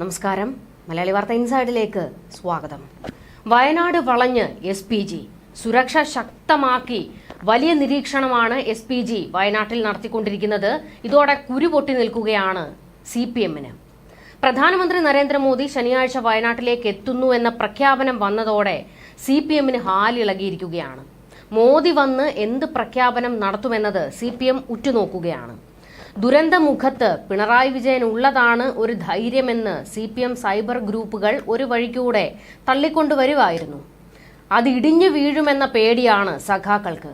നമസ്കാരം. മലയാളി വാർത്ത ഇൻസൈഡിലേക്ക് സ്വാഗതം. വയനാട് വളഞ്ഞ് എസ് പി ജി. സുരക്ഷ ശക്തമാക്കി വലിയ നിരീക്ഷണമാണ് എസ് പി ജി വയനാട്ടിൽ നടത്തിക്കൊണ്ടിരിക്കുന്നത്. ഇതോടെ കുരുപൊട്ടി നിൽക്കുകയാണ് സി പി എമ്മിന്. പ്രധാനമന്ത്രി നരേന്ദ്രമോദി ശനിയാഴ്ച വയനാട്ടിലേക്ക് എത്തുന്നു എന്ന പ്രഖ്യാപനം വന്നതോടെ സി പി എമ്മിന് ഹാലിളകിയിരിക്കുകയാണ്. മോദി വന്ന് എന്ത് പ്രഖ്യാപനം നടത്തുമെന്നത് സി പി എം ഉറ്റുനോക്കുകയാണ്. ദുരന്തമുഖത്ത് പിണറായി വിജയൻ ഉള്ളതാണ് ഒരു ധൈര്യമെന്ന് സി പി എം സൈബർ ഗ്രൂപ്പുകൾ ഒരു വഴിക്കൂടെ തള്ളിക്കൊണ്ടുവരുവായിരുന്നു അത് ഇടിഞ്ഞു വീഴുമെന്ന പേടിയാണ് സഖാക്കൾക്ക്.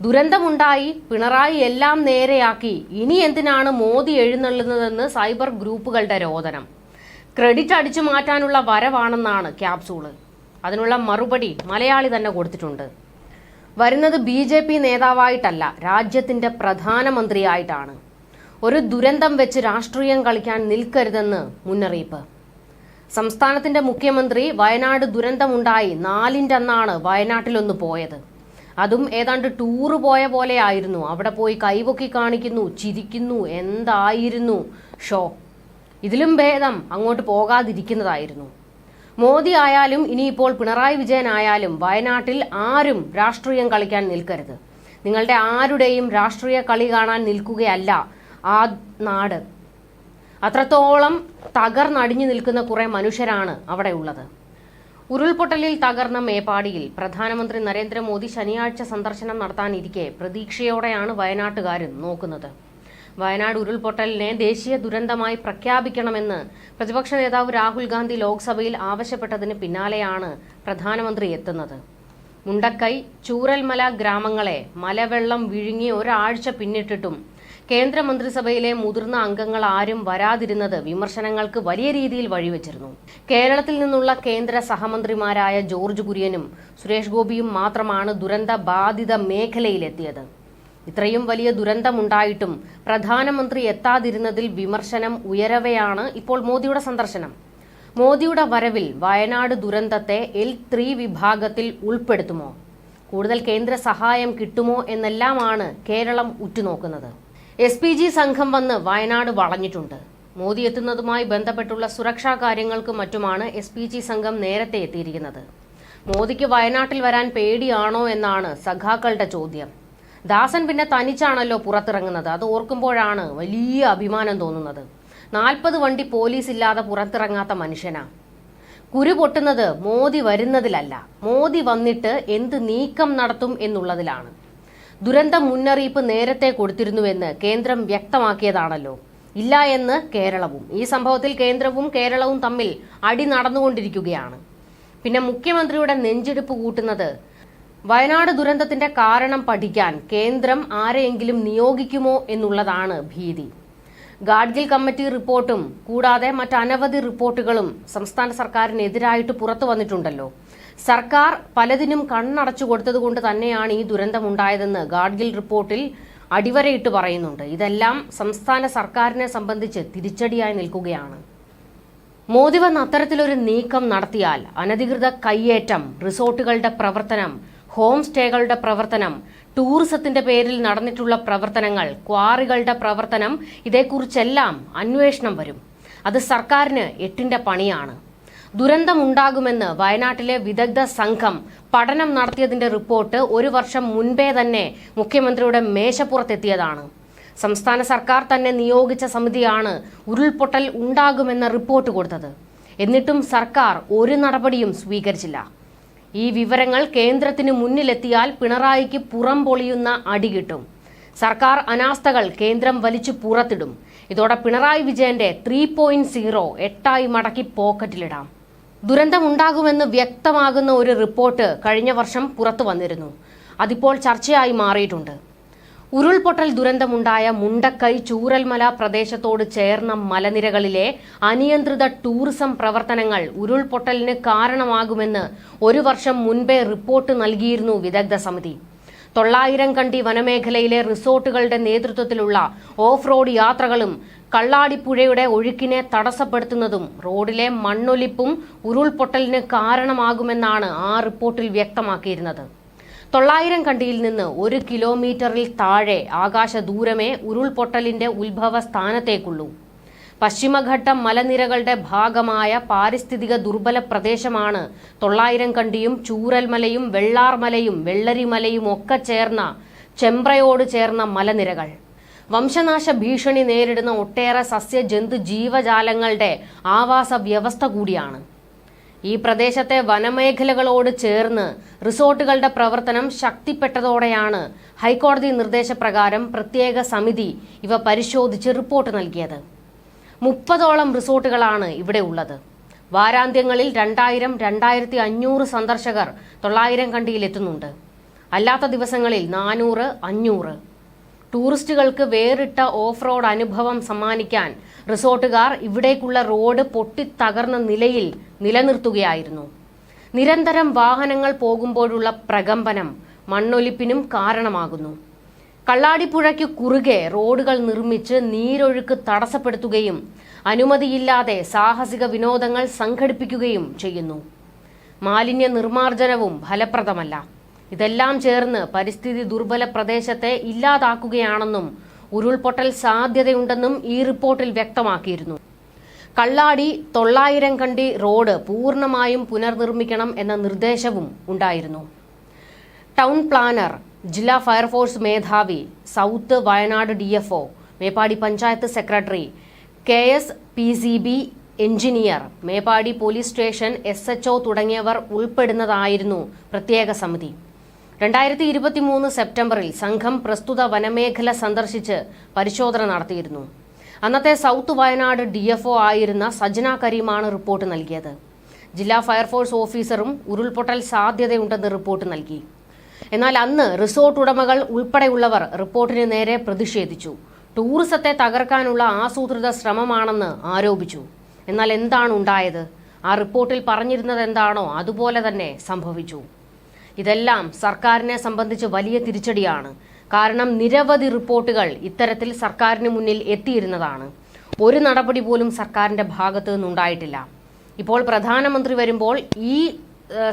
ദുരന്തമുണ്ടായി പിണറായി എല്ലാം നേരെയാക്കി ഇനി എന്തിനാണ് മോദി എഴുന്നള്ളുന്നതെന്ന് സൈബർ ഗ്രൂപ്പുകളുടെ രോദനം. ക്രെഡിറ്റ് അടിച്ചു മാറ്റാനുള്ള വരവാണെന്നാണ് ക്യാപ്സൂൾ. അതിനുള്ള മറുപടി മലയാളി തന്നെ കൊടുത്തിട്ടുണ്ട്. വരുന്നത് ബി നേതാവായിട്ടല്ല രാജ്യത്തിന്റെ പ്രധാനമന്ത്രിയായിട്ടാണ്. ഒരു ദുരന്തം വെച്ച് രാഷ്ട്രീയം കളിക്കാൻ നിൽക്കരുതെന്ന് മുന്നറിയിപ്പ്. സംസ്ഥാനത്തിന്റെ മുഖ്യമന്ത്രി വയനാട് ദുരന്തമുണ്ടായി നാലിന്റെ അന്നാണ് വയനാട്ടിലൊന്ന് പോയത്. അതും ഏതാണ്ട് ടൂറ് പോയ പോലെ ആയിരുന്നു അവിടെ പോയി കൈപൊക്കി കാണിക്കുന്നു ചിരിക്കുന്നു എന്തായിരുന്നു ഷോ? ഇതിലും ഭേദം അങ്ങോട്ട് പോകാതിരിക്കുന്നതായിരുന്നു. മോദി ആയാലും ഇനിയിപ്പോൾ പിണറായി വിജയൻ ആയാലും വയനാട്ടിൽ ആരും രാഷ്ട്രീയം കളിക്കാൻ നിൽക്കരുത്. നിങ്ങളുടെ ആരുടെയും രാഷ്ട്രീയ കളി കാണാൻ നിൽക്കുകയല്ല. ആ നാട്. അത്രത്തോളം തകർന്നടിഞ്ഞു നിൽക്കുന്ന കുറെ മനുഷ്യരാണ് അവിടെ ഉള്ളത്. ഉരുൾപൊട്ടലിൽ തകർന്ന മേപ്പാടിയിൽ പ്രധാനമന്ത്രി നരേന്ദ്രമോദി ശനിയാഴ്ച സന്ദർശനം നടത്താനിരിക്കെ പ്രതീക്ഷയോടെയാണ് വയനാട്ടുകാരും നോക്കുന്നത്. വയനാട് ഉരുൾപൊട്ടലിനെ ദേശീയ ദുരന്തമായി പ്രഖ്യാപിക്കണമെന്ന് പ്രതിപക്ഷ നേതാവ് രാഹുൽ ഗാന്ധി ലോക്സഭയിൽ ആവശ്യപ്പെട്ടതിന് പിന്നാലെയാണ് പ്രധാനമന്ത്രി എത്തുന്നത്. മുണ്ടക്കൈ ചൂരൽമല ഗ്രാമങ്ങളെ മലവെള്ളം വിഴുങ്ങി ഒരാഴ്ച പിന്നിട്ടിട്ടും കേന്ദ്രമന്ത്രിസഭയിലെ മുതിർന്ന അംഗങ്ങൾ ആരും വരാതിരുന്നത് വിമർശനങ്ങൾക്ക് വലിയ രീതിയിൽ വഴിവെച്ചിരുന്നു. കേരളത്തിൽ നിന്നുള്ള കേന്ദ്ര സഹമന്ത്രിമാരായ ജോർജ് കുര്യനും സുരേഷ് ഗോപിയും മാത്രമാണ് ദുരന്ത ബാധിത മേഖലയിലെത്തിയത്. ഇത്രയും വലിയ ദുരന്തമുണ്ടായിട്ടും പ്രധാനമന്ത്രി എത്താതിരുന്നതിൽ വിമർശനം ഉയരവെയാണ് ഇപ്പോൾ മോദിയുടെ സന്ദർശനം. മോദിയുടെ വരവിൽ വയനാട് ദുരന്തത്തെ എൽ ത്രീ വിഭാഗത്തിൽ ഉൾപ്പെടുത്തുമോ? കൂടുതൽ കേന്ദ്ര സഹായം കിട്ടുമോ എന്നെല്ലാമാണ് കേരളം ഉറ്റുനോക്കുന്നത്. എസ് പി ജി സംഘം വന്ന് വയനാട് വളഞ്ഞിട്ടുണ്ട്. മോദി എത്തുന്നതുമായി ബന്ധപ്പെട്ടുള്ള സുരക്ഷാ കാര്യങ്ങൾക്കും മറ്റുമാണ് എസ് പി ജി സംഘം നേരത്തെ എത്തിയിരിക്കുന്നത്. മോദിക്ക് വയനാട്ടിൽ വരാൻ പേടിയാണോ എന്നാണ് സഖാക്കളുടെ ചോദ്യം. ദാസൻ പിന്നെ തനിച്ചാണല്ലോ പുറത്തിറങ്ങുന്നത്. അത് ഓർക്കുമ്പോഴാണ് വലിയ അഭിമാനം തോന്നുന്നത്. നാൽപ്പത് വണ്ടി പോലീസ് ഇല്ലാതെ പുറത്തിറങ്ങാത്ത മനുഷ്യനാ. കുരു പൊട്ടുന്നത് മോദി വരുന്നതിലല്ല. മോദി വന്നിട്ട് എന്ത് നീക്കം നടത്തും എന്നുള്ളതിലാണ്. ദുരന്ത മുന്നറിയിപ്പ് നേരത്തെ കൊടുത്തിരുന്നുവെന്ന് കേന്ദ്രം വ്യക്തമാക്കിയതാണല്ലോ. ഇല്ല എന്ന് കേരളവും. ഈ സംഭവത്തിൽ കേന്ദ്രവും കേരളവും തമ്മിൽ അടി നടന്നുകൊണ്ടിരിക്കുകയാണ്. പിന്നെ മുഖ്യമന്ത്രിയുടെ നെഞ്ചെടുപ്പ് കൂട്ടുന്നത് വയനാട് ദുരന്തത്തിന്റെ കാരണം പഠിക്കാൻ കേന്ദ്രം ആരെയെങ്കിലും നിയോഗിക്കുമോ എന്നുള്ളതാണ് ഭീതി. ഗാഡ്ഗിൽ കമ്മിറ്റി റിപ്പോർട്ടും കൂടാതെ മറ്റനവധി റിപ്പോർട്ടുകളും സംസ്ഥാന സർക്കാരിനെതിരായിട്ട് പുറത്തു വന്നിട്ടുണ്ടല്ലോ. സർക്കാർ പലതിനും കണ്ണടച്ചു കൊടുത്തതുകൊണ്ട് തന്നെയാണ് ഈ ദുരന്തമുണ്ടായതെന്ന് ഗാഡ്ഗിൽ റിപ്പോർട്ടിൽ അടിവരയിട്ട് പറയുന്നുണ്ട്. ഇതെല്ലാം സംസ്ഥാന സർക്കാരിനെ സംബന്ധിച്ച് തിരിച്ചടിയായി നിൽക്കുകയാണ്. മോദി വന്ന് അത്തരത്തിലൊരു നീക്കം നടത്തിയാൽ അനധികൃത കയ്യേറ്റം റിസോർട്ടുകളുടെ പ്രവർത്തനം ഹോം സ്റ്റേകളുടെ പ്രവർത്തനം ടൂറിസത്തിന്റെ പേരിൽ നടന്നിട്ടുള്ള പ്രവർത്തനങ്ങൾ ക്വാറികളുടെ പ്രവർത്തനം ഇതേക്കുറിച്ചെല്ലാം അന്വേഷണം വരും. അത് സർക്കാരിന് എട്ടിന്റെ പണിയാണ്. ദുരന്തമുണ്ടാകുമെന്ന് വയനാട്ടിലെ വിദഗ്ധ സംഘം പഠനം നടത്തിയതിന്റെ റിപ്പോർട്ട് ഒരു വർഷം മുൻപേ തന്നെ മുഖ്യമന്ത്രിയുടെ മേശപ്പുറത്തെത്തിയതാണ്. സംസ്ഥാന സർക്കാർ തന്നെ നിയോഗിച്ച സമിതിയാണ് ഉരുൾപൊട്ടൽ ഉണ്ടാകുമെന്ന റിപ്പോർട്ട് കൊടുത്തത്. എന്നിട്ടും സർക്കാർ ഒരു നടപടിയും സ്വീകരിച്ചില്ല. ഈ വിവരങ്ങൾ കേന്ദ്രത്തിന് മുന്നിലെത്തിയാൽ പിണറായിക്ക് പുറം പൊളിയുന്ന അടി കിട്ടും. സർക്കാർ അനാസ്ഥകൾ കേന്ദ്രം വലിച്ചു പുറത്തിടും. ഇതോടെ പിണറായി വിജയന്റെ ത്രീ പോയിന്റ് സീറോ എട്ടായി മടക്കി പോക്കറ്റിലിടാം. ദുരന്തമുണ്ടാകുമെന്ന് വ്യക്തമാകുന്ന ഒരു റിപ്പോർട്ട് കഴിഞ്ഞ വർഷം പുറത്തു വന്നിരുന്നു. അതിപ്പോൾ ചർച്ചയായി മാറിയിട്ടുണ്ട്. ഉരുൾപൊട്ടൽ ദുരന്തമുണ്ടായ മുണ്ടക്കൈ ചൂരൽമല പ്രദേശത്തോട് ചേർന്ന മലനിരകളിലെ അനിയന്ത്രിത ടൂറിസം പ്രവർത്തനങ്ങൾ ഉരുൾപൊട്ടലിന് കാരണമാകുമെന്ന് ഒരു വർഷം മുൻപേ റിപ്പോർട്ട് നൽകിയിരുന്നു വിദഗ്ധ സമിതി. തൊള്ളായിരം കണ്ടി വനമേഖലയിലെ റിസോർട്ടുകളുടെ നേതൃത്വത്തിലുള്ള ഓഫ് റോഡ് യാത്രകളും കള്ളാടിപ്പുഴയുടെ ഒഴുക്കിനെ തടസ്സപ്പെടുത്തുന്നതും റോഡിലെ മണ്ണൊലിപ്പും ഉരുൾപൊട്ടലിന് കാരണമാകുമെന്നാണ് ആ റിപ്പോർട്ടിൽ വ്യക്തമാക്കിയിരുന്നത്. തൊള്ളായിരം കണ്ടിയിൽ നിന്ന് ഒരു കിലോമീറ്ററിൽ താഴെ ആകാശ ദൂരമേ ഉരുൾപൊട്ടലിന്റെ ഉത്ഭവ സ്ഥാനത്തേക്കുള്ളൂ പശ്ചിമഘട്ട മലനിരകളുടെ ഭാഗമായ പാരിസ്ഥിതിക ദുർബല പ്രദേശമാണ്. തൊള്ളായിരം കണ്ടിയും ചൂരൽമലയും വെള്ളാർമലയും വെള്ളരിമലയും ഒക്കെ ചേർന്ന ചെമ്പ്രയോട് ചേർന്ന മലനിരകൾ. വംശനാശ ഭീഷണി നേരിടുന്ന ഒട്ടേറെ സസ്യജന്തു ജീവജാലങ്ങളുടെ ആവാസ വ്യവസ്ഥ കൂടിയാണ്. ഈ പ്രദേശത്തെ വനമേഖലകളോട് ചേർന്ന് റിസോർട്ടുകളുടെ പ്രവർത്തനം ശക്തിപ്പെട്ടതോടെയാണ് ഹൈക്കോടതി നിർദ്ദേശപ്രകാരം പ്രത്യേക സമിതി ഇവ പരിശോധിച്ച് റിപ്പോർട്ട് നൽകിയത്. മുപ്പതോളം റിസോർട്ടുകളാണ് ഇവിടെ ഉള്ളത്. വാരാന്ത്യങ്ങളിൽ രണ്ടായിരം രണ്ടായിരത്തി അഞ്ഞൂറ് സന്ദർശകർ തൊള്ളായിരം കണ്ടിയിലെത്തുന്നുണ്ട്. അല്ലാത്ത ദിവസങ്ങളിൽ നാനൂറ് അഞ്ഞൂറ്. ടൂറിസ്റ്റുകൾക്ക് വേറിട്ട ഓഫ് റോഡ് അനുഭവം സമ്മാനിക്കാൻ റിസോർട്ടുകാർ ഇവിടേക്കുള്ള റോഡ് പൊട്ടിത്തകർന്ന നിലയിൽ നിലനിർത്തുകയായിരുന്നു. നിരന്തരം വാഹനങ്ങൾ പോകുമ്പോഴുള്ള പ്രകമ്പനം മണ്ണൊലിപ്പിനും കാരണമാകുന്നു. കള്ളാടിപ്പുഴയ്ക്ക് കുറുകെ റോഡുകൾ നിർമ്മിച്ച് നീരൊഴുക്ക് തടസ്സപ്പെടുത്തുകയും അനുമതിയില്ലാതെ സാഹസിക വിനോദങ്ങൾ സംഘടിപ്പിക്കുകയും ചെയ്യുന്നു. മാലിന്യ നിർമ്മാർജനവും ഫലപ്രദമല്ല. ഇതെല്ലാം ചേർന്ന് പരിസ്ഥിതി ദുർബല പ്രദേശത്തെ ഇല്ലാതാക്കുകയാണെന്നും ഉരുൾപൊട്ടൽ സാധ്യതയുണ്ടെന്നും ഈ റിപ്പോർട്ടിൽ വ്യക്തമാക്കിയിരുന്നു. കള്ളാടി തൊള്ളായിരം കണ്ടി റോഡ് പൂർണമായും പുനർനിർമ്മിക്കണം എന്ന നിർദ്ദേശവും ഉണ്ടായിരുന്നു. ടൗൺ പ്ലാനർ ജില്ലാ ഫയർഫോഴ്സ് മേധാവി south Wayanad D F O Meppadi panchayat secretary K S P C B engineer Meppadi police station S H O തുടങ്ങിയവർ ഉൾപ്പെടുന്നതായിരുന്നു പ്രത്യേക സമിതി. രണ്ടായിരത്തി ഇരുപത്തിമൂന്ന് സെപ്റ്റംബറിൽ സംഘം പ്രസ്തുത വനമേഖല സന്ദർശിച്ച് പരിശോധന നടത്തിയിരുന്നു. അന്നത്തെ south Wayanad D F O ആയിരുന്ന സജന കരീമാണ് റിപ്പോർട്ട് നൽകിയത്. ജില്ലാ ഫയർഫോഴ്സ് ഓഫീസറും ഉരുൾപൊട്ടൽ സാധ്യതയുണ്ടെന്ന് റിപ്പോർട്ട് നൽകി. എന്നാൽ അന്ന് റിസോർട്ട് ഉടമകൾ ഉൾപ്പെടെയുള്ളവർ റിപ്പോർട്ടിന് നേരെ പ്രതിഷേധിച്ചു. ടൂറിസത്തെ തകർക്കാനുള്ള ആസൂത്രിത ശ്രമമാണെന്ന് ആരോപിച്ചു. എന്നാൽ എന്താണ് ഉണ്ടായത്? ആ റിപ്പോർട്ടിൽ പറഞ്ഞിരുന്നത് എന്താണോ അതുപോലെ തന്നെ സംഭവിച്ചു. ഇതെല്ലാം സർക്കാരിനെ സംബന്ധിച്ച് വലിയ തിരിച്ചടിയാണ്. കാരണം നിരവധി റിപ്പോർട്ടുകൾ ഇത്തരത്തിൽ സർക്കാരിന് മുന്നിൽ എത്തിയിരുന്നതാണ്. ഒരു നടപടി പോലും സർക്കാരിന്റെ ഭാഗത്തു നിന്നുണ്ടായിട്ടില്ല. ഇപ്പോൾ പ്രധാനമന്ത്രി വരുമ്പോൾ ഈ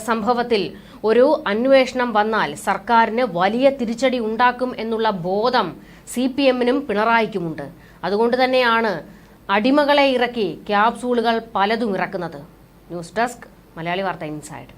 സംഭവത്തിൽ ഒരു അന്വേഷണം വന്നാൽ സർക്കാരിന് വലിയ തിരിച്ചടി ഉണ്ടാക്കും എന്നുള്ള ബോധം സി പി എമ്മിനും പിണറായിക്കുമുണ്ട്. അതുകൊണ്ട് തന്നെയാണ് അടിമകളെ ഇറക്കി ക്യാപ്സൂളുകൾ പലതും ഇറക്കുന്നത്. ന്യൂസ് ഡെസ്ക് മലയാളി വാർത്ത ഇൻസൈഡ്.